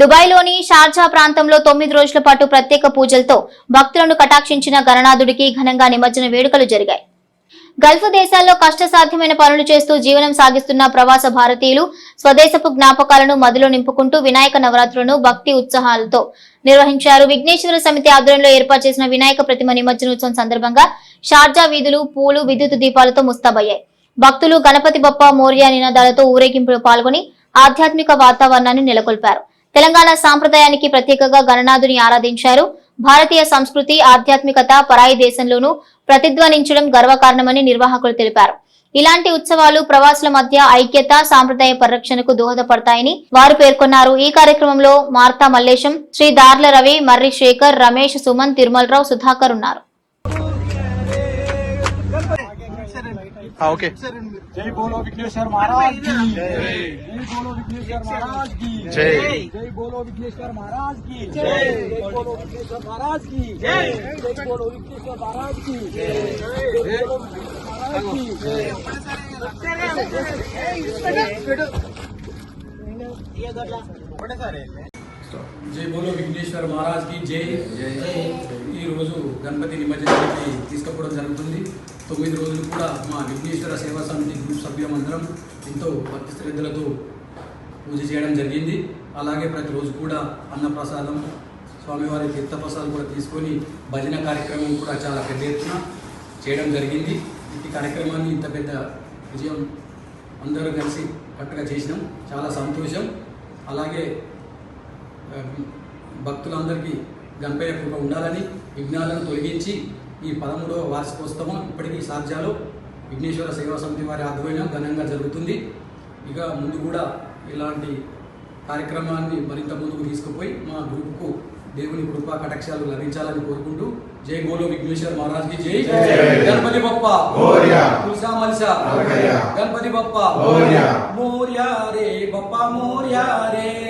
దుబాయ్లోని షార్జా ప్రాంతంలో తొమ్మిది రోజుల పాటు ప్రత్యేక పూజలతో భక్తులను కటాక్షించిన గణనాథుడికి ఘనంగా నిమజ్జన వేడుకలు జరిగాయి. గల్ఫ్ దేశాల్లో కష్టసాధ్యమైన పనులు చేస్తూ జీవనం సాగిస్తున్న ప్రవాస భారతీయులు స్వదేశపు జ్ఞాపకాలను మదిలో నింపుకుంటూ వినాయక నవరాత్రులను భక్తి ఉత్సాహాలతో నిర్వహించారు. విఘ్నేశ్వర సమితి ఆధ్వర్యంలో ఏర్పాటు చేసిన వినాయక ప్రతిమ నిమజ్జనోత్సవం సందర్భంగా షార్జా వీధులు పూలు విద్యుత్ దీపాలతో ముస్తాబయ్యాయి. భక్తులు గణపతి బప్ప మోర్య నినాదాలతో ఊరేగింపులో పాల్గొని ఆధ్యాత్మిక వాతావరణాన్ని నెలకొల్పారు. తెలంగాణ సాంప్రదాయానికి ప్రత్యేకగా గణనాథుని ఆరాధించారు. భారతీయ సంస్కృతి ఆధ్యాత్మికత పరాయి దేశంలోనూ ప్రతిధ్వనించడం గర్వకారణమని నిర్వాహకులు తెలిపారు. ఇలాంటి ఉత్సవాలు ప్రవాసుల మధ్య ఐక్యత సాంప్రదాయ పరిరక్షణకు దోహదపడతాయని వారు పేర్కొన్నారు. ఈ కార్యక్రమంలో మార్తా మల్లేశం శ్రీ దార్ల రవి మర్రి శేఖర్ రమేష్ సుమన్ తిరుమలరావు సుధాకర్ ఉన్నారు. ఓకే. జై బోలో విఘ్నేశ్వర్ మహారాజ్ జై. బోలో విఘ్నేశ్వర్ మహారాజ్ జై. జై బోలో విఘ్నేశ్వర్ మహారాజ్ జై. బోలో విఘ్నేశ్వర్ మహారాజ్ జై. బోలో విఘ్నేశ్వర్ మహారాజ్ జై. బోలో విఘ్నేశ్వర్ మహారాజ్కి. జై. ఈ రోజు గణపతి నిమజ్జనానికి తీసుకపోవడం జరుగుతుంది. తొమ్మిది రోజులు కూడా మా విఘ్నేశ్వర సేవా సమితి గ్రూప్ సభ్యులందరం ఎంతో భక్తి శ్రద్ధలతో పూజ చేయడం జరిగింది. అలాగే ప్రతిరోజు కూడా అన్నప్రసాదం స్వామివారి తీర్థప్రసాదం కూడా తీసుకొని భజన కార్యక్రమం కూడా చాలా పెద్ద ఎత్తున చేయడం జరిగింది. ఈ కార్యక్రమాన్ని ఇంత పెద్ద విజయం అందరూ కలిసి కట్టుగా చేసినాం. చాలా సంతోషం. అలాగే భక్తులందరికీ గంపయ్య కృప ఉండాలని విఘ్నాలను తొలగించి ఈ పదమూడవ వార్షికోత్సవం ఇప్పటికీ సాధ్యాలో. విఘ్నేశ్వర సేవా సమితి వారి ఆధ్వర్యంలో ఘనంగా జరుగుతుంది. ఇక ముందు కూడా ఇలాంటి కార్యక్రమాన్ని మరింత ముందుకు తీసుకుపోయి మా గ్రూప్కు దేవుని కృపా కటాక్షాలు లభించాలని కోరుకుంటూ జై గోలో విఘ్నేశ్వర మహారాజ్కి జై. గణపతి బప్ప. తులసా మల్సా. గణపతి బప్ప. మోర్యా రే బప్ప మోర్యా రే.